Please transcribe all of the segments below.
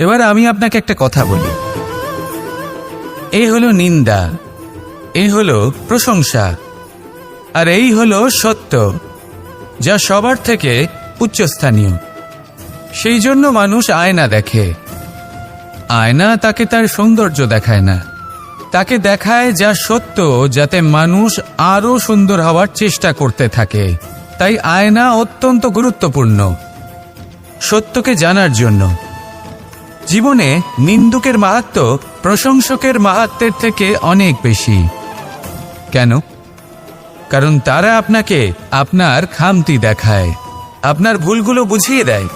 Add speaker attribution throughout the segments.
Speaker 1: এবার আমি আপনাকে একটা কথা বলি। এই হলো নিন্দা, এই হলো প্রশংসা, আর এই হলো সত্য, যা সবার থেকে উচ্চস্থানীয়। সেই জন্য মানুষ আয়না দেখে। আয়না তাকে তার সৌন্দর্য দেখায় না। তাকে দেখায় যা সত্য, যাতে মানুষ আরও সুন্দর হওয়ার চেষ্টা করতে থাকে। তাই আয়না অত্যন্ত গুরুত্বপূর্ণ। সত্যকে জানার জন্য। জীবনে নিন্দুকের মাহাত্ম প্রশংসকের মাহাত্মের থেকে অনেক বেশি। কেন? কারণ তারা আপনাকে আপনার খামতি দেখায়, আপনার ভুলগুলো বুঝিয়ে দেয়।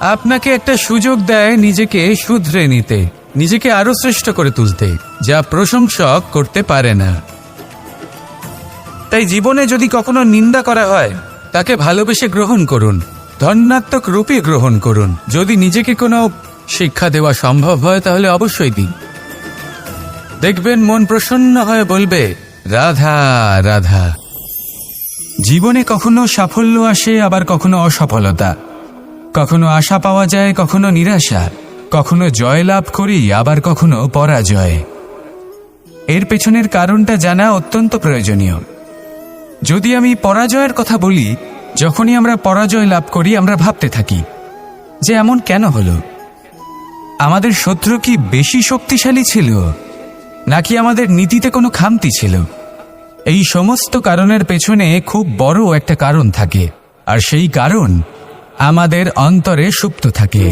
Speaker 1: আপনাকে একটা সুযোগ দেয় নিজেকে শুধরে নিতে, নিজেকে আরও শ্রেষ্ঠ করে তুলতে, যা প্রশংসক করতে পারে না। তাই জীবনে যদি কখনো নিন্দা করা হয়, তাকে ভালোবেসে গ্রহণ করুন ধন্যাত্মক রূপে গ্রহণ করুন। যদি নিজেকে কোনো শিক্ষা দেওয়া সম্ভব হয় তাহলে অবশ্যই দিন। দেখবেন মন প্রসন্ন হয়ে বলবে, রাধা রাধা। জীবনে কখনো সাফল্য আসে, আবার কখনো অসফলতা। কখনো আশা পাওয়া যায়, কখনো নিরাশা। কখনো জয় লাভ করি, আবার কখনো পরাজয়। এর পেছনের কারণটা জানা অত্যন্ত প্রয়োজনীয়। যদি আমি পরাজয়ের কথা বলি, যখনই আমরা পরাজয় লাভ করি, আমরা ভাবতে থাকি যে এমন কেন হলো? আমাদের শত্রু কি বেশি শক্তিশালী ছিল? নাকি আমাদের নীতিতে কোনো খামতি ছিল? এই সমস্ত কারণের পেছনে খুব বড় একটা কারণ থাকে, আর সেই কারণ আমাদের অন্তরে সুপ্ত থাকে।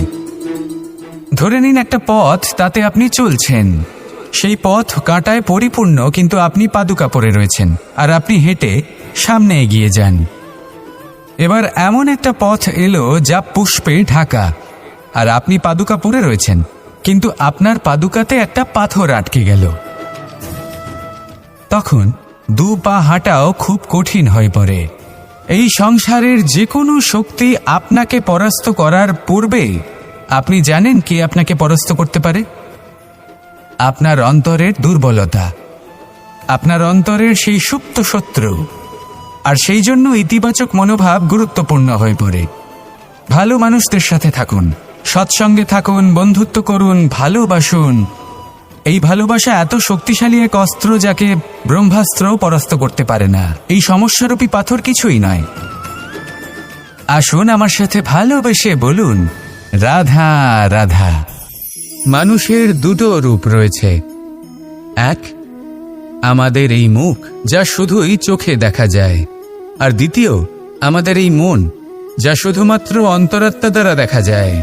Speaker 1: ধরে নিন একটা পথ তাতে আপনি চলছেন। সেই পথ কাঁটায় পরিপূর্ণ, কিন্তু আপনি পাদুকা পরে রয়েছেন, আর আপনি হেঁটে সামনে এগিয়ে যান। এবার এমন একটা পথ এলো যা পুষ্পে ঢাকা। আর আপনি পাদুকা পরে রয়েছেন। কিন্তু আপনার পাদুকাতে একটা পাথর আটকে গেল। তখন দু পা হাঁটাও খুব কঠিন হয়ে পড়ে। এই সংসারের যে কোনো শক্তি আপনাকে পরাস্ত করার পূর্বে আপনি জানেন কে আপনাকে পরাস্ত করতে পারে? আপনার অন্তরের দুর্বলতা, আপনার অন্তরের সেই সুপ্ত শত্রু, আর সেই জন্য ইতিবাচক মনোভাব গুরুত্বপূর্ণ হয়ে পড়ে। ভালো মানুষদের সাথে থাকুন। সৎসঙ্গে থাকুন, বন্ধুত্ব করুন, ভালোবাসুন। এই ভালোবাসা এত শক্তিশালী এক অস্ত্র যাকে ব্রহ্মাস্ত্র পরাস্ত করতে পারে না। এই সমস্যারূপী পাথর কিছুই নয়। আসুন আমার সাথে ভালোবেসে বলুন, রাধা রাধা। মানুষের দুটো রূপ রয়েছে। এক, আমাদের এই মুখ, যা শুধুই চোখে দেখা যায়। আর দ্বিতীয়, আমাদের এই মন, যা শুধুমাত্র অন্তরাত্মা দ্বারা দেখা যায়।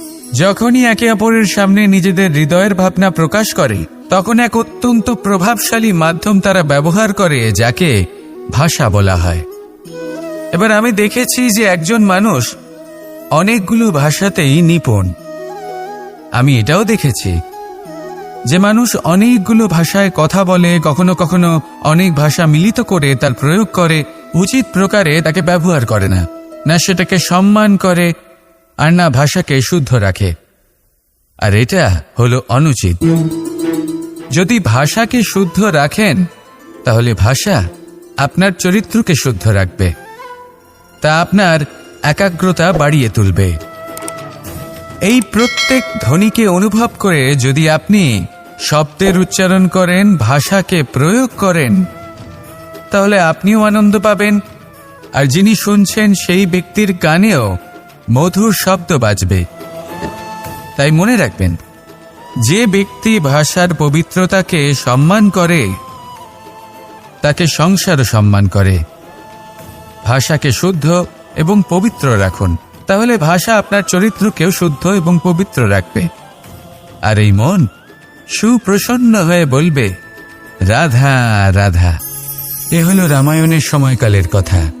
Speaker 1: যখনই একে অপরের সামনে নিজেদের হৃদয়ের ভাবনা প্রকাশ করে, তখন এক অত্যন্ত প্রভাবশালী মাধ্যম তারা ব্যবহার করে, যাকে ভাষা বলা হয়। এবার আমি দেখেছি যে একজন মানুষ অনেকগুলো ভাষাতেই নিপুণ। আমি এটাও দেখেছি যে মানুষ অনেকগুলো ভাষায় কথা বলে, কখনো কখনো অনেক ভাষা মিলিত করে তার প্রয়োগ করে, উচিত প্রকারে তাকে ব্যবহার করে না। না সেটাকে সম্মান করে আর না ভাষাকে শুদ্ধ রাখে। আর এটা হলো অনুচিত। যদি ভাষাকে শুদ্ধ রাখেন, তাহলে ভাষা আপনার চরিত্রকে শুদ্ধ রাখবে। তা আপনার একাগ্রতা বাড়িয়ে তুলবে। এই প্রত্যেক ধ্বনিকে অনুভব করে যদি আপনি শব্দের উচ্চারণ করেন, ভাষাকে প্রয়োগ করেন, তাহলে আপনিও আনন্দ পাবেন। আর যিনি শুনছেন সেই ব্যক্তির কানেও মধুর শব্দ বাজবে। তাই মনে রাখবেন, যে ব্যক্তি ভাষার পবিত্রতাকে সম্মান করে, তাকে সংসারও সম্মান করে। ভাষাকে শুদ্ধ এবং পবিত্র রাখুন। তাহলে ভাষা আপনার চরিত্রকেও শুদ্ধ এবং পবিত্র রাখবে। আর এই মন সুপ্রসন্ন হয়ে বলবে, রাধা রাধা। এ হলো রামায়ণের সময়কালের কথা।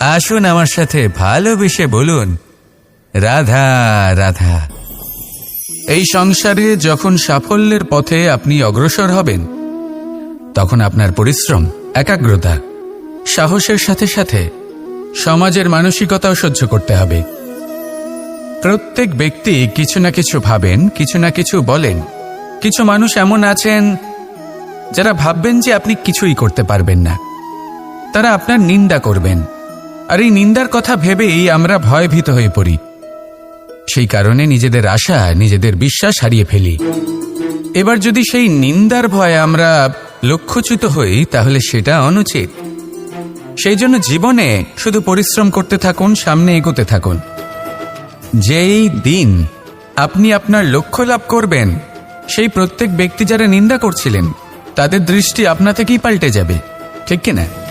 Speaker 1: আসুন আমার সাথে ভালোবেসে বলুন। রাধা রাধা। এই সংসারে যখন সাফল্যের পথে আপনি অগ্রসর হবেন, তখন আপনার পরিশ্রম, একাগ্রতা, সাহসের সাথে সাথে সমাজের মানসিকতাও সহ্য করতে হবে। প্রত্যেক ব্যক্তি কিছু না কিছু ভাবেন, কিছু না কিছু বলেন। কিছু মানুষ এমন আছেন, যারা ভাববেন যে আপনি কিছুই করতে পারবেন না। তারা আপনার নিন্দা করবেন। আর এই নিন্দার কথা ভেবেই আমরা ভয়ভীত হয়ে পড়ি। সেই কারণে নিজেদের আশা, নিজেদের বিশ্বাস হারিয়ে ফেলি। এবার যদি সেই নিন্দার ভয়ে আমরা লক্ষ্যচ্যুত হই, তাহলে সেটা অনুচিত। সেই জন্য জীবনে শুধু পরিশ্রম করতে থাকুন, সামনে এগোতে থাকুন। যেই দিন আপনি আপনার লক্ষ্য লাভ করবেন, সেই প্রত্যেক ব্যক্তি যারা নিন্দা করছিলেন, তাদের দৃষ্টি আপনা থেকেই পাল্টে যাবে, ঠিক কিনা?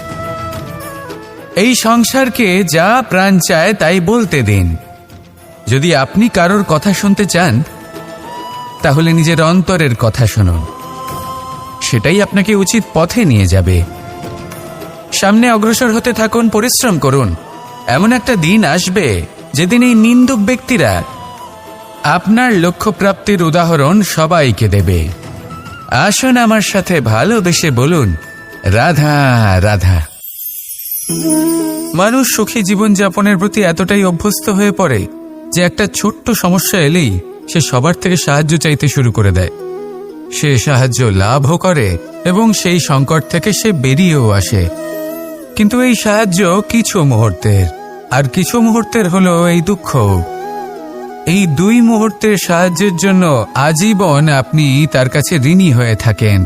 Speaker 1: এই সংসারকে যা প্রাণ চায় তাই বলতে দিন। যদি আপনি কারোর কথা শুনতে চান, তাহলে নিজের অন্তরের কথা শুনুন। সেটাই আপনাকে উচিত পথে নিয়ে যাবে। সামনে অগ্রসর হতে থাকুন, পরিশ্রম করুন। এমন একটা দিন আসবে যেদিন এই নিন্দুক ব্যক্তিরা আপনার লক্ষ্যপ্রাপ্তির উদাহরণ সবাইকে দেবে। আসুন আমার সাথে ভালোবেসে বলুন, রাধা রাধা। মানুষ সুখী জীবনযাপনের প্রতি এতটাই অভ্যস্ত হয়ে পড়ে যে একটা ছোট্ট সমস্যা এলেই সে সবার থেকে সাহায্য চাইতে শুরু করে দেয়। সে সাহায্য লাভও করে এবং সেই সংকট থেকে সে বেরিয়েও আসে। কিন্তু এই সাহায্য কিছু মুহূর্তের, আর কিছু মুহূর্তের হলো এই দুঃখ। এই দুই মুহূর্তের সাহায্যের জন্য আজীবন আপনি তার কাছে ঋণী হয়ে থাকেন।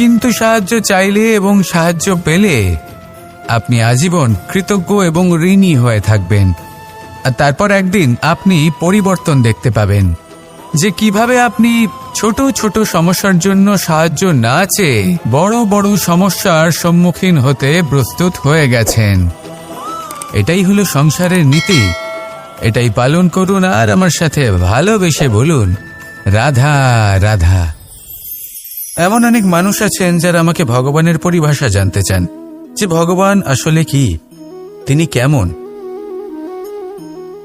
Speaker 1: কিন্তু সাহায্য চাইলে এবং সাহায্য পেলে আপনি আজীবন কৃতজ্ঞ এবং ঋণী হয়ে থাকবেন। আর তারপর একদিন আপনি পরিবর্তন দেখতে পাবেন যে কীভাবে আপনি ছোট ছোট সমস্যার জন্য সাহায্য না চেয়ে বড় বড় সমস্যার সম্মুখীন হতে প্রস্তুত হয়ে গেছেন। এটাই হলো সংসারের নীতি। এটাই পালন করুন আর আমার সাথে ভালোবেসে বলুন, রাধা রাধা। এমন অনেক মানুষ আছেন যারা আমাকে ভগবানের পরিভাষা জানতে চান। যে ভগবান আসলে কি? তিনি কেমন?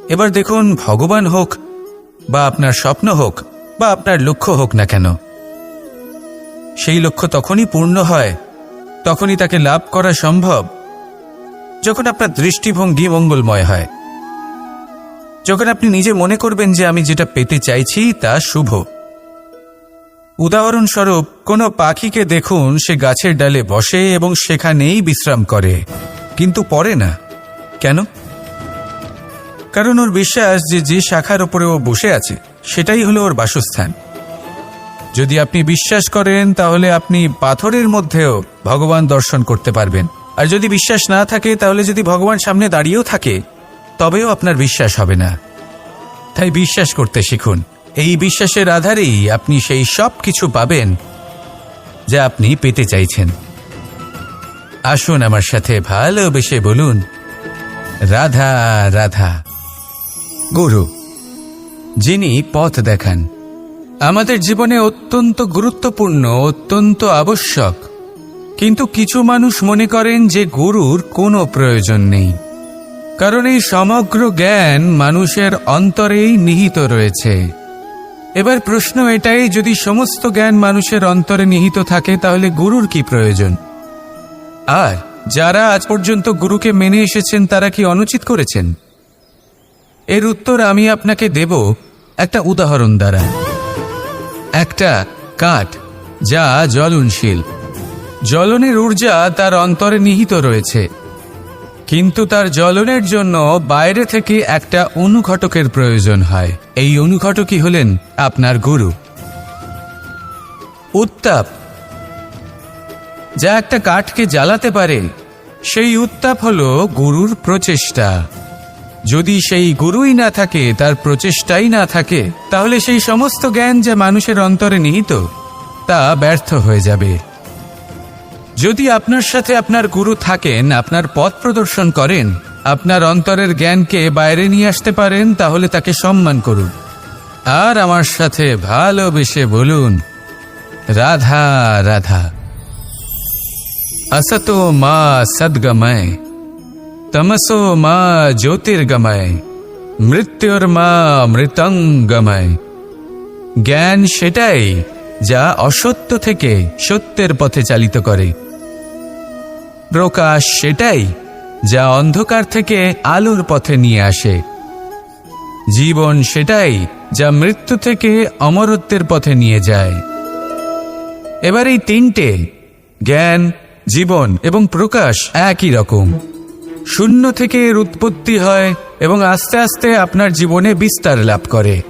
Speaker 1: এবার দেখুন, ভগবান হোক, বা আপনার স্বপ্ন হোক, বা আপনার লক্ষ্য হোক না কেন। সেই লক্ষ্য তখনই পূর্ণ হয়, তখনই তাকে লাভ করা সম্ভব, যখন আপনার দৃষ্টিভঙ্গি মঙ্গলময় হয়। যখন আপনি নিজে মনে করবেন যে আমি যেটা পেতে চাইছি তা শুভ। উদাহরণস্বরূপ, কোনো পাখিকে দেখুন, সে গাছের ডালে বসে এবং সেখানেই বিশ্রাম করে। কিন্তু পরে না। কেন? কারণ ওর বিশ্বাস যে যে শাখার ওপরে ও বসে আছে, সেটাই হলো ওর বাসস্থান। যদি আপনি বিশ্বাস করেন, তাহলে আপনি পাথরের মধ্যেও ভগবান দর্শন করতে পারবেন। আর যদি বিশ্বাস না থাকে, তাহলে যদি ভগবান সামনে দাঁড়িয়েও থাকে, তবেও আপনার বিশ্বাস হবে না। তাই বিশ্বাস করতে শিখুন। এই বিশ্বাসের আধারেই আপনি সেই সব কিছু পাবেন যা আপনি পেতে চাইছেন। আসুন আমার সাথে ভালোবেসে বলুন রাধা রাধা। গুরু। যিনি পথ দেখান আমাদের জীবনে অত্যন্ত গুরুত্বপূর্ণ অত্যন্ত আবশ্যক। কিন্তু কিছু মানুষ মনে করেন যে গুরুর কোনো প্রয়োজন নেই। কারণ এই সমগ্র জ্ঞান মানুষের অন্তরেই নিহিত রয়েছে। এবার প্রশ্ন এটাই, যদি সমস্ত জ্ঞান মানুষের অন্তরে নিহিত থাকে, তাহলে গুরুর কি প্রয়োজন? আর যারা আজ পর্যন্ত গুরুকে মেনে এসেছেন, তারা কি অনুচিত করেছেন? এর উত্তর আমি আপনাকে দেব একটা উদাহরণ দ্বারা। একটা কাঠ, যা জ্বলনশীল জ্বলনের ঊর্জা তার অন্তরে নিহিত রয়েছে। কিন্তু তার জ্বলনের জন্য বাইরে থেকে একটা অনুঘটকের প্রয়োজন হয়। এই অনুঘটকই হলেন আপনার গুরু। উত্তাপ। যা একটা কাঠকে জ্বালাতে পারে, সেই উত্তাপ হল গুরুর প্রচেষ্টা। যদি সেই গুরুই না থাকে, তার প্রচেষ্টাই না থাকে, তাহলে সেই সমস্ত জ্ঞান যা মানুষের অন্তরে নিহিত, তা ব্যর্থ হয়ে যাবে। যদি আপনার সাথে আপনার গুরু থাকেন আপনার পথ প্রদর্শন করেন আপনার অন্তরের জ্ঞানকে বাইরে নিয়ে আসতে পারেন তাহলে তাকে সম্মান করুন আর আমার সাথে ভালোবেসে বলুন রাধা রাধা असतो मा सद्गमय तमसो मा ज्योतिर्गमय মৃত্যুর্মা মৃতঙ্গময় জ্ঞান সেটাই যা অসত্য থেকে সত্যের পথে চালিত করে প্রকাশ সেটাই যা অন্ধকার থেকে আলোর পথে নিয়ে আসে। জীবন সেটাই যা মৃত্যু থেকে অমরত্বের পথে নিয়ে যায়। এবার এই তিনটে, জ্ঞান, জীবন এবং প্রকাশ একই রকম। শূন্য থেকে এর উৎপত্তি হয় এবং আস্তে আস্তে আপনার জীবনে বিস্তার লাভ করে।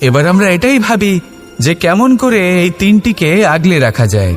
Speaker 1: এবার আমরা এটাই ভাবি যে কেমন করে এই তিনটিকে আগলে রাখা যায়।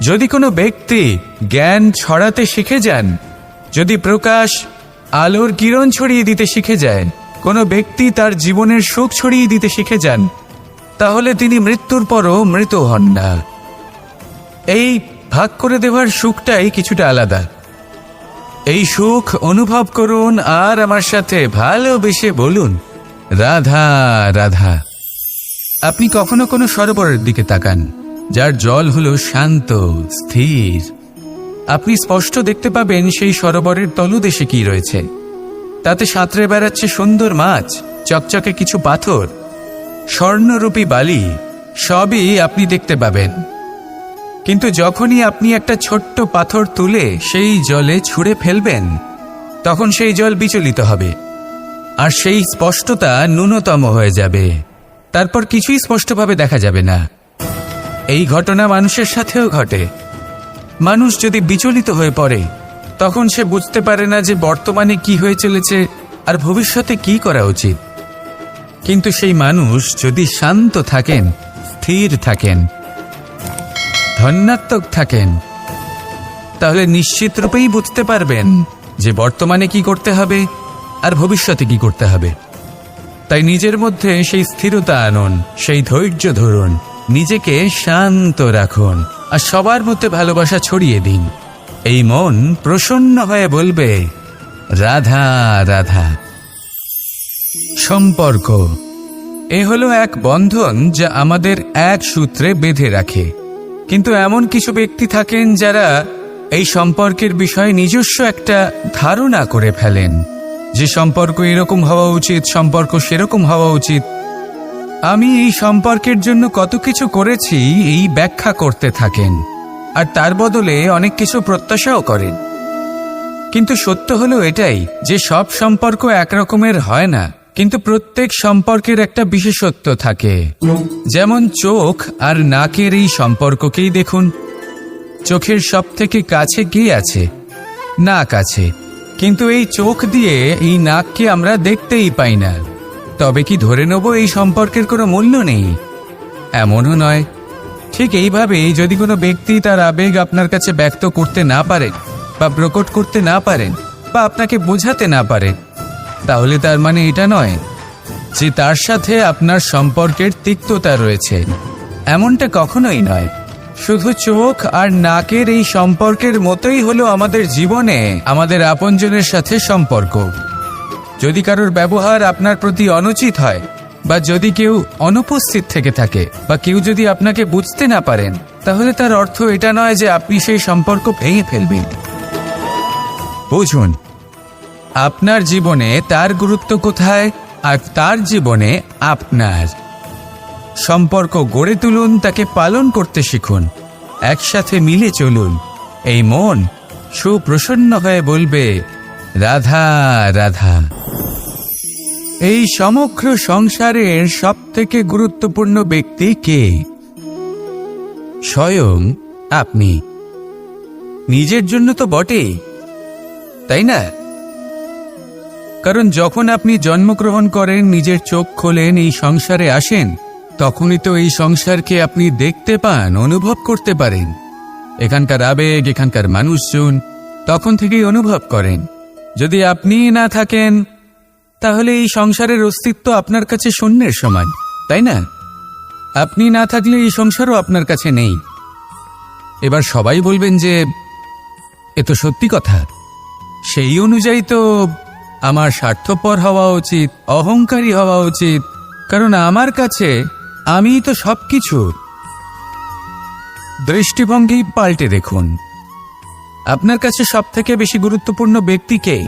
Speaker 1: যদি কোনো ব্যক্তি জ্ঞান ছড়াতে শিখে যান, যদি প্রকাশ আলোর কিরণ ছড়িয়ে দিতে শিখে যায় কোনো ব্যক্তি তার জীবনের সুখ ছড়িয়ে দিতে শিখে যান, তাহলে তিনি মৃত্যুর পরও মৃত হন না। এই ভাগ করে দেওয়ার সুখটাই কিছুটা আলাদা। এই সুখ অনুভব করুন আর আমার সাথে ভালোবেসে বলুন, রাধা রাধা। আপনি কখনো কোনো সরোবরের দিকে তাকান। যার জল হলো শান্ত, স্থির। আপনি স্পষ্ট দেখতে পাবেন সেই সরোবরের তলদেশে কি রয়েছে। তাতে সাঁতরে বেড়াচ্ছে সুন্দর মাছ, চকচকে কিছু পাথর, স্বর্ণরূপী বালি, সবই আপনি দেখতে পাবেন। কিন্তু যখনই আপনি একটা ছোট্ট পাথর তুলে সেই জলে ছুঁড়ে ফেলবেন, তখন সেই জল বিচলিত হবে। আর সেই স্পষ্টতা ন্যূনতম হয়ে যাবে। তারপর কিছুই স্পষ্টভাবে দেখা যাবে না। এই ঘটনা মানুষের সাথেও ঘটে। মানুষ যদি বিচলিত হয়ে পড়ে, তখন সে বুঝতে পারে না যে বর্তমানে কি হয়ে চলেছে আর ভবিষ্যতে কি করা উচিত। কিন্তু সেই মানুষ যদি শান্ত থাকেন, স্থির থাকেন, ধন্যাত্মক থাকেন, তাহলে নিশ্চিত রূপেই বুঝতে পারবেন যে বর্তমানে কি করতে হবে আর ভবিষ্যতে কি করতে হবে। তাই নিজের মধ্যে সেই স্থিরতা আনুন, সেই ধৈর্য ধরুন। নিজেকে শান্ত রাখুন আর সবার মধ্যে ভালোবাসা ছড়িয়ে দিন। এই মন প্রসন্ন হয়ে বলবে, রাধা রাধা। সম্পর্ক। এ হলো এক বন্ধন যা আমাদের এক সূত্রে বেঁধে রাখে। কিন্তু এমন কিছু ব্যক্তি থাকেন যারা এই সম্পর্কের বিষয়ে নিজস্ব একটা ধারণা করে ফেলেন। যে সম্পর্ক এরকম হওয়া উচিত, সম্পর্ক সেরকম হওয়া উচিত আমি এই সম্পর্কের জন্য কত কিছু করেছি, এই ব্যাখ্যা করতে থাকেন। আর তার বদলে অনেক কিছু প্রত্যাশাও করেন। কিন্তু সত্য হলো এটাই, যে সব সম্পর্ক একরকমের হয় না, কিন্তু প্রত্যেক সম্পর্কের একটা বিশেষত্ব থাকে। যেমন চোখ আর নাকের এই সম্পর্ককেই দেখুন। চোখের সব থেকে কাছে কে আছে? নাক আছে। কিন্তু এই চোখ দিয়ে এই নাককে আমরা দেখতেই পাই না। তবে কি ধরে নেব এই সম্পর্কের কোনো মূল্য নেই? এমনও নয়। ঠিক এইভাবেই যদি কোনো ব্যক্তি তার আবেগ আপনার কাছে ব্যক্ত করতে না পারেন, বা প্রকট করতে না পারেন, বা আপনাকে বোঝাতে না পারেন, তাহলে তার মানে এটা নয় যে তার সাথে আপনার সম্পর্কের তিক্ততা রয়েছে। এমনটা কখনোই নয়। শুধু চোখ আর নাকের এই সম্পর্কের মতোই হলো আমাদের জীবনে, আমাদের আপনজনের সাথে সম্পর্ক। যদি কারোর ব্যবহার আপনার প্রতি অনুচিত হয়, বা যদি কেউ অনুপস্থিত থেকে থাকে, বা কেউ যদি আপনাকে বুঝতে না পারেন, তাহলে তার অর্থ এটা নয় যে আপনি সেই সম্পর্ক ভেঙে ফেলবেন। বুঝুন, আপনার জীবনে তার গুরুত্ব কোথায়, আর তার জীবনে আপনার। সম্পর্ক গড়ে তুলুন, তাকে পালন করতে শিখুন, একসাথে মিলে চলুন। এই মন সুপ্রসন্ন হয়ে বলবে রাধা রাধা। এই সমগ্র সংসারের সব থেকে গুরুত্বপূর্ণ ব্যক্তি কে? স্বয়ং আপনি। নিজের জন্য তো বটেই তাই না? কারণ যখন আপনি জন্মগ্রহণ করেন নিজের চোখ খোলেন এই সংসারে আসেন তখনই তো এই সংসারকে আপনি দেখতে পান অনুভব করতে পারেন। এখানকার আবেগ এখানকার মানুষজন তখন থেকেই অনুভব করেন। যদি আপনি না থাকেন, তাহলে এই সংসারের অস্তিত্ব আপনার কাছে শূন্যের সমান, তাই না? আপনি না থাকলে এই সংসারও আপনার কাছে নেই। এবার সবাই বলবেন যে, এ তো সত্যি কথা। সেই অনুযায়ী তো আমার স্বার্থপর হওয়া উচিত, অহংকারী হওয়া উচিত, কারণ আমার কাছে আমি তো সব কিছু দৃষ্টিভঙ্গি পাল্টে দেখুন। আপনার কাছে সব থেকে বেশি গুরুত্বপূর্ণ ব্যক্তিকে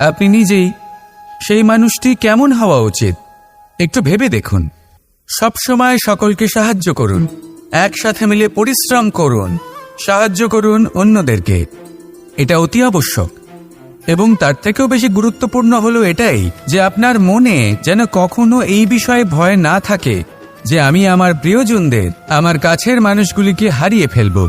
Speaker 1: আপনি নিজেই। সেই মানুষটি কেমন হওয়া উচিত? একটু ভেবে দেখুন। সবসময় সকলকে সাহায্য করুন। একসাথে মিলে পরিশ্রম করুন। সাহায্য করুন অন্যদেরকে। এটা অতি আবশ্যক। এবং তার থেকেও বেশি গুরুত্বপূর্ণ হলো এটাই যে আপনার মনে যেন কখনো এই বিষয়ে ভয় না থাকে যে আমি আমার প্রিয়জনদের, আমার কাছের মানুষগুলিকে হারিয়ে ফেলব।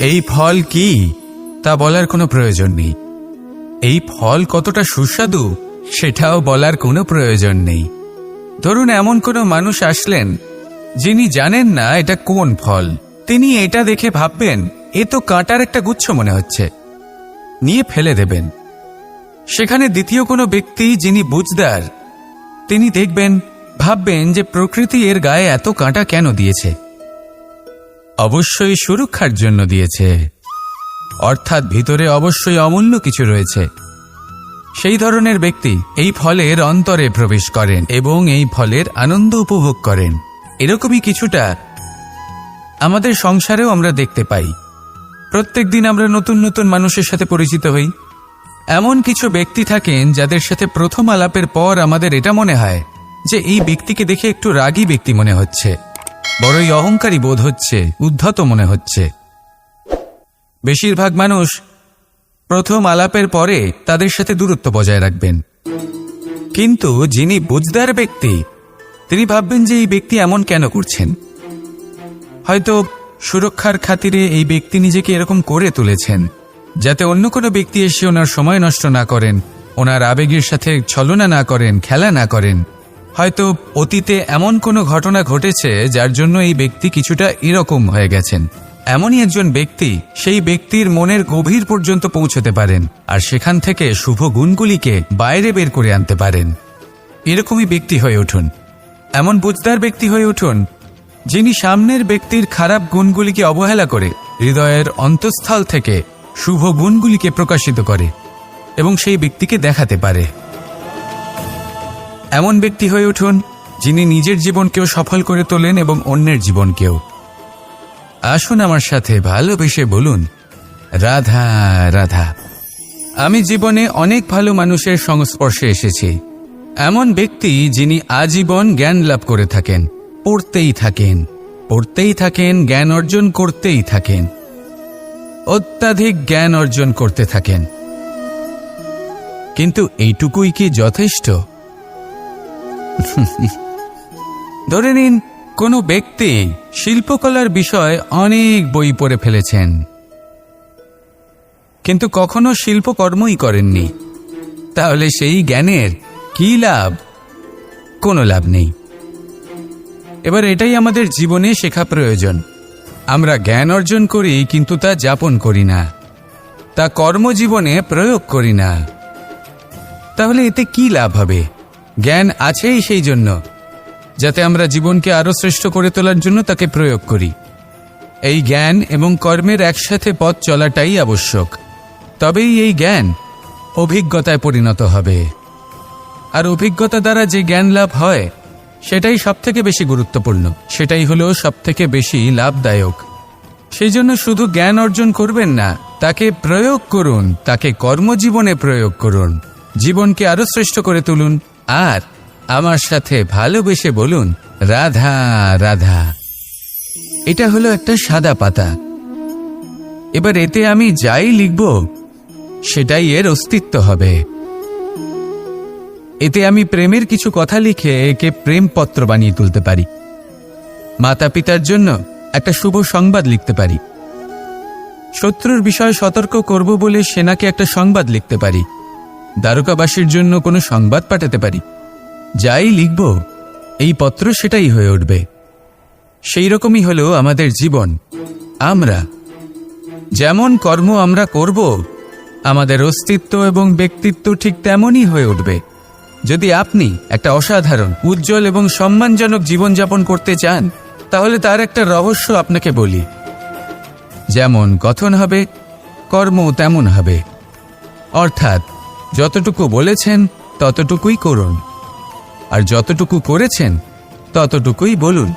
Speaker 1: এই ফল কি? তা বলার কোনো প্রয়োজন নেই। এই ফল কতটা সুস্বাদু, সেটাও বলার কোনো প্রয়োজন নেই। ধরুন এমন কোনো মানুষ আসলেন, যিনি জানেন না এটা কোন ফল। তিনি এটা দেখে ভাববেন, এ তো কাঁটার একটা গুচ্ছ মনে হচ্ছে। নিয়ে ফেলে দেবেন। সেখানে দ্বিতীয় কোনো ব্যক্তি যিনি বুঝদার, তিনি দেখবেন, ভাববেন যে প্রকৃতি এর গায়ে এত কাঁটা কেন দিয়েছে। অবশ্যই সুরক্ষার জন্য দিয়েছে। অর্থাৎ ভিতরে অবশ্যই অমূল্য কিছু রয়েছে। সেই ধরনের ব্যক্তি এই ফলের অন্তরে প্রবেশ করেন এবং এই ফলের আনন্দ উপভোগ করেন। এরকমই কিছুটা আমাদের সংসারেও আমরা দেখতে পাই। প্রত্যেক দিন আমরা নতুন নতুন মানুষের সাথে পরিচিত হই। এমন কিছু ব্যক্তি থাকেন যাদের সাথে প্রথম আলাপের পর আমাদের এটা মনে হয় যে এই ব্যক্তিকে দেখে একটু রাগী ব্যক্তি মনে হচ্ছে। বড়ই অহংকারী বোধ হচ্ছে, উদ্ধত মনে হচ্ছে। বেশিরভাগ মানুষ প্রথম আলাপের পরে তাদের সাথে দূরত্ব বজায় রাখবেন। কিন্তু যিনি বুঝদার ব্যক্তি, তিনি ভাববেন যে এই ব্যক্তি এমন কেন করছেন। হয়তো সুরক্ষার খাতিরে এই ব্যক্তি নিজেকে এরকম করে তুলেছেন, যাতে অন্য কোনো ব্যক্তি এসে ওনার সময় নষ্ট না করেন, ওনার আবেগের সাথে ছলনা না করেন, খেলা না করেন। হয়তো অতীতে এমন কোনো ঘটনা ঘটেছে যার জন্য এই ব্যক্তি কিছুটা এরকম হয়ে গেছেন। এমনই একজন ব্যক্তি সেই ব্যক্তির মনের গভীর পর্যন্ত পৌঁছতে পারেন আর সেখান থেকে শুভ গুণগুলিকে বাইরে বের করে আনতে পারেন। এরকমই ব্যক্তি হয়ে উঠুন। এমন বুঝদার ব্যক্তি হয়ে উঠুন যিনি সামনের ব্যক্তির খারাপ গুণগুলিকে অবহেলা করে হৃদয়ের অন্তঃস্থল থেকে শুভ গুণগুলিকে প্রকাশিত করে এবং সেই ব্যক্তিকে দেখাতে পারে। এমন ব্যক্তি হয়ে উঠুন, যিনি নিজের জীবনকেও সফল করে তোলেন এবং অন্যের জীবনকেও। আসুন আমার সাথে ভালোবেসে বলুন, রাধা রাধা, আমি জীবনে অনেক ভালো মানুষের সংস্পর্শে এসেছি। এমন ব্যক্তি যিনি আজীবন জ্ঞান লাভ করে থাকেন, পড়তেই থাকেন পড়তেই থাকেন, জ্ঞান অর্জন করতেই থাকেন, অত্যাধিক জ্ঞান অর্জন করতে থাকেন। কিন্তু এইটুকুই কি যথেষ্ট? ধরে নিন, কোনো ব্যক্তি শিল্পকলার বিষয়ে অনেক বই পড়ে ফেলেছেন। কিন্তু কখনো শিল্পকর্মই করেননি। তাহলে সেই জ্ঞানের কি লাভ? কোনো লাভ নেই। এবার এটাই আমাদের জীবনে শেখা প্রয়োজন। আমরা জ্ঞান অর্জন করি, কিন্তু তা যাপন করি না। তা কর্মজীবনে প্রয়োগ করি না। তাহলে এতে কি লাভ হবে? জ্ঞান আছেই সেই জন্য, যাতে আমরা জীবনকে আরও শ্রেষ্ঠ করে তোলার জন্য তাকে প্রয়োগ করি। এই জ্ঞান এবং কর্মের একসাথে পথ চলাটাই আবশ্যক। তবেই এই জ্ঞান অভিজ্ঞতায় পরিণত হবে। আর অভিজ্ঞতা দ্বারা যে জ্ঞান লাভ হয়, সেটাই সবথেকে বেশি গুরুত্বপূর্ণ। সেটাই হলো সবথেকে বেশি লাভদায়ক। সেই জন্য শুধু জ্ঞান অর্জন করবেন না, তাকে প্রয়োগ করুন, তাকে কর্মজীবনে প্রয়োগ করুন। জীবনকে আরও শ্রেষ্ঠ করে তুলুন। আর আমার সাথে ভালোবেসে বলুন, রাধা রাধা। এটা হলো একটা সাদা পাতা। এবার এতে আমি যাই লিখব, সেটাই এর অস্তিত্ব হবে। এতে আমি প্রেমের কিছু কথা লিখে একে প্রেমপত্র বানিয়ে তুলতে পারি। মাতা পিতার জন্য একটা শুভ সংবাদ লিখতে পারি। শত্রুর বিষয়ে সতর্ক করব বলে সেনাকে একটা সংবাদ লিখতে পারি। দ্বারকাবাসীর জন্য কোনো সংবাদ পাঠাতে পারি। যাই লিখব, এই পত্র সেটাই হয়ে উঠবে। সেই রকমই হলো আমাদের জীবন। আমরা, যেমন কর্ম আমরা করব, আমাদের অস্তিত্ব এবং ব্যক্তিত্ব ঠিক তেমনই হয়ে উঠবে। যদি আপনি একটা অসাধারণ, উজ্জ্বল এবং সম্মানজনক জীবনযাপন করতে চান, তাহলে তার একটা রহস্য আপনাকে বলি। যেমন, কথন হবে কর্ম তেমন হবে। অর্থাৎ যতটুকু বলেছেন, ততটুকুই করুন। আর যতটুকু করেছেন, ততটুকুই বলুন।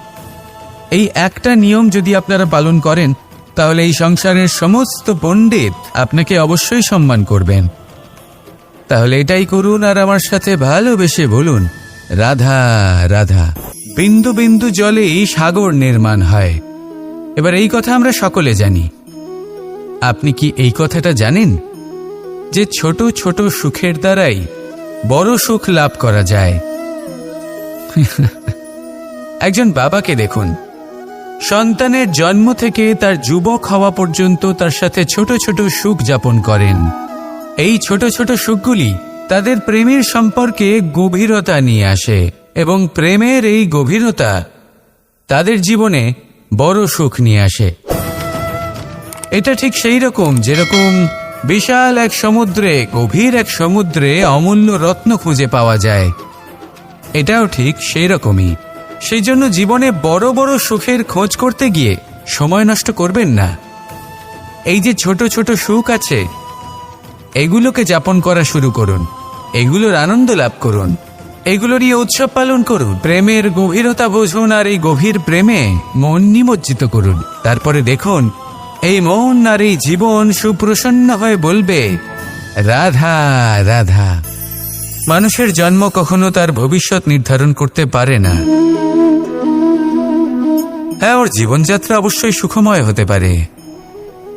Speaker 1: এই একটা নিয়ম যদি আপনারা পালন করেন, তাহলে এই সংসারের সমস্ত পণ্ডিত আপনাকে অবশ্যই সম্মান করবেন। তাহলে এটাই করুন আর আমার সাথে ভালোবেসে বলুন, রাধা রাধা। বিন্দু বিন্দু জলেই সাগর নির্মাণ হয়। এবার এই কথা আমরা সকলে জানি। আপনি কি এই কথাটা জানেন? যে ছোট ছোট সুখের দ্বারাই বড় সুখ লাভ করা যায়। একজন বাবাকে দেখুন। সন্তানের জন্ম থেকে তার যুবক হওয়া পর্যন্ত তার সাথে ছোট ছোট সুখ যাপন করেন। এই ছোট ছোট সুখগুলি তাদের প্রেমের সম্পর্কে গভীরতা নিয়ে আসে এবং প্রেমের এই গভীরতা তাদের জীবনে বড় সুখ নিয়ে আসে। এটা ঠিক সেই রকম যেরকম বিশাল এক সমুদ্রে, গভীর এক সমুদ্রে অমূল্য রত্ন খুঁজে পাওয়া যায়। এটাও ঠিক সেই রকমই সেই জন্য জীবনে বড় বড় সুখের খোঁজ করতে গিয়ে সময় নষ্ট করবেন না। এই যে ছোট ছোট সুখ আছে, এগুলোকে যাপন করা শুরু করুন। এগুলোর আনন্দ লাভ করুন। এগুলো নিয়ে উৎসব পালন করুন। প্রেমের গভীরতা বুঝুন আর এই গভীর প্রেমে মন নিমজ্জিত করুন। তারপরে দেখুন এই মন এই জীবন সুপ্রসন্ন হয়ে বলবে, রাধা রাধা। মানুষের জন্ম কখনো তার ভবিষ্যৎ নির্ধারণ করতে পারে না। হ্যাঁ ওর জীবনযাত্রা অবশ্যই সুখময় হতে পারে।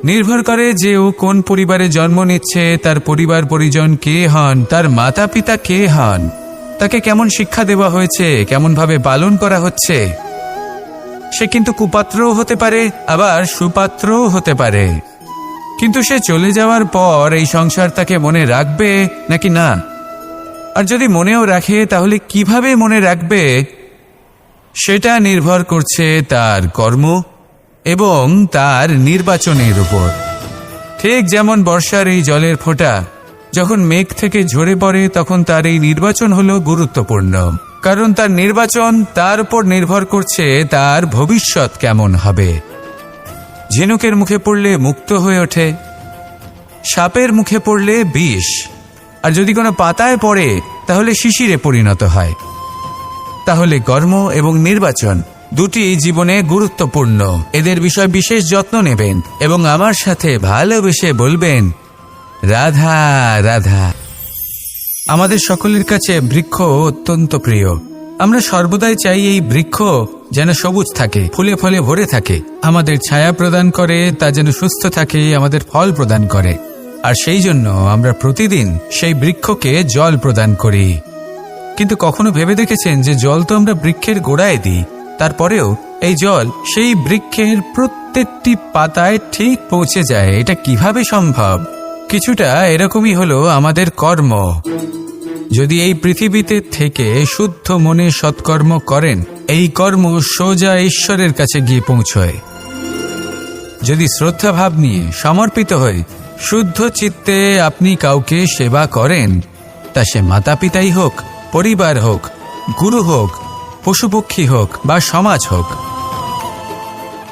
Speaker 1: নির্ভর করে যে ও কোন পরিবারে জন্ম নিচ্ছে, তার পরিবার পরিজন কে হন, তার মাতা পিতা কে হন, তাকে কেমন শিক্ষা দেওয়া হয়েছে কেমন ভাবে পালন করা হচ্ছে সে কিন্তু কুপাত্রও হতে পারে, আবার সুপাত্রও হতে পারে। কিন্তু সে চলে যাওয়ার পর এই সংসার তাকে মনে রাখবে নাকি না? আর যদি মনেও রাখে, তাহলে কীভাবে মনে রাখবে? সেটা নির্ভর করছে তার কর্ম এবং তার নির্বাচনের উপর। ঠিক যেমন বর্ষার এই জলের ফোঁটা, যখন মেঘ থেকে ঝরে পড়ে, তখন তার এই নির্বাচন হলো গুরুত্বপূর্ণ। কারণ তার নির্বাচন তার উপর নির্ভর করছে তার ভবিষ্যৎ কেমন হবে। ঝিনুকের মুখে পড়লে মুক্ত হয়ে ওঠে, সাপের মুখে পড়লে বিষ, আর যদি কোনো পাতায় পড়ে, তাহলে শিশিরে পরিণত হয়। তাহলে কর্ম এবং নির্বাচন দুটি জীবনে গুরুত্বপূর্ণ। এদের বিষয় বিশেষ যত্ন নেবেন এবং আমার সাথে ভালোবেসে বলবেন, রাধা রাধা। আমাদের সকলের কাছে বৃক্ষ অত্যন্ত প্রিয়। আমরা সর্বদাই চাই এই বৃক্ষ যেন সবুজ থাকে, ফুলে ফলে ভরে থাকে। আমাদের ছায়া প্রদান করে, তা যেন সুস্থ থাকে, আমাদের ফল প্রদান করে। আর সেই জন্য আমরা প্রতিদিন সেই বৃক্ষকে জল প্রদান করি। কিন্তু কখনো ভেবে দেখেছেন যে জল তো আমরা বৃক্ষের গোড়ায় দিই? তারপরেও এই জল সেই বৃক্ষের প্রত্যেকটি পাতায় ঠিক পৌঁছে যায়। এটা কীভাবে সম্ভব? কিছুটা এরকমই হলো আমাদের কর্ম। যদি এই পৃথিবীতে থেকে শুদ্ধ মনে সৎকর্ম করেন, এই কর্ম সোজা ঈশ্বরের কাছে গিয়ে পৌঁছয়। যদি শ্রদ্ধা ভাব নিয়ে সমর্পিত হয়ে শুদ্ধ চিত্তে আপনি কাউকে সেবা করেন, তা সে মাতা পিতাই হোক, পরিবার হোক, গুরু হোক, পশুপক্ষী হোক বা সমাজ হোক,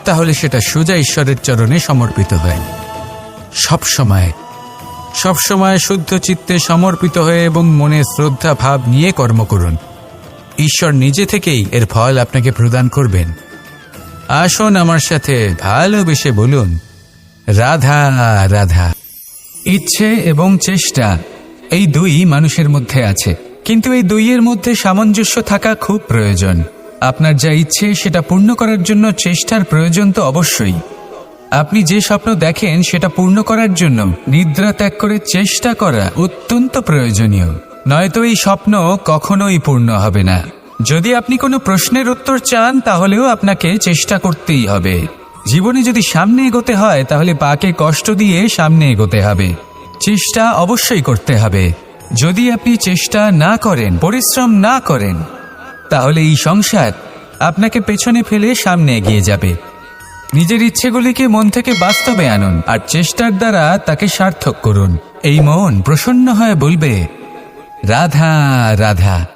Speaker 1: তাহলে সেটা সোজা ঈশ্বরের চরণে সমর্পিত হয়। সব সময় সবসময় শুদ্ধ চিত্তে সমর্পিত হয়ে এবং মনে শ্রদ্ধা ভাব নিয়ে কর্ম করুন। ঈশ্বর নিজে থেকেই এর ফল আপনাকে প্রদান করবেন। আসুন আমার সাথে ভালোবেসে বলুন, রাধা রাধা। ইচ্ছে এবং চেষ্টা এই দুই মানুষের মধ্যে আছে। কিন্তু এই দুইয়ের মধ্যে সামঞ্জস্য থাকা খুব প্রয়োজন। আপনার যা ইচ্ছে সেটা পূর্ণ করার জন্য চেষ্টার প্রয়োজন তো অবশ্যই। আপনি যে স্বপ্ন দেখেন, সেটা পূর্ণ করার জন্য নিদ্রা ত্যাগ করে চেষ্টা করা অত্যন্ত প্রয়োজনীয়। নয়তো এই স্বপ্ন কখনোই পূর্ণ হবে না। যদি আপনি কোনো প্রশ্নের উত্তর চান, তাহলেও আপনাকে চেষ্টা করতেই হবে। জীবনে যদি সামনে এগোতে হয়, তাহলে পাকে কষ্ট দিয়ে সামনে এগোতে হবে। চেষ্টা অবশ্যই করতে হবে। যদি আপনি চেষ্টা না করেন, পরিশ্রম না করেন, তাহলে এই সংসার আপনাকে পেছনে ফেলে সামনে এগিয়ে যাবে। নিজের ইচ্ছেগুলিকে মন থেকে বাস্তবে আনুন আর চেষ্টার দ্বারা তাকে সার্থক করুন। এই মন প্রসন্ন হয়ে বলবে, রাধা রাধা।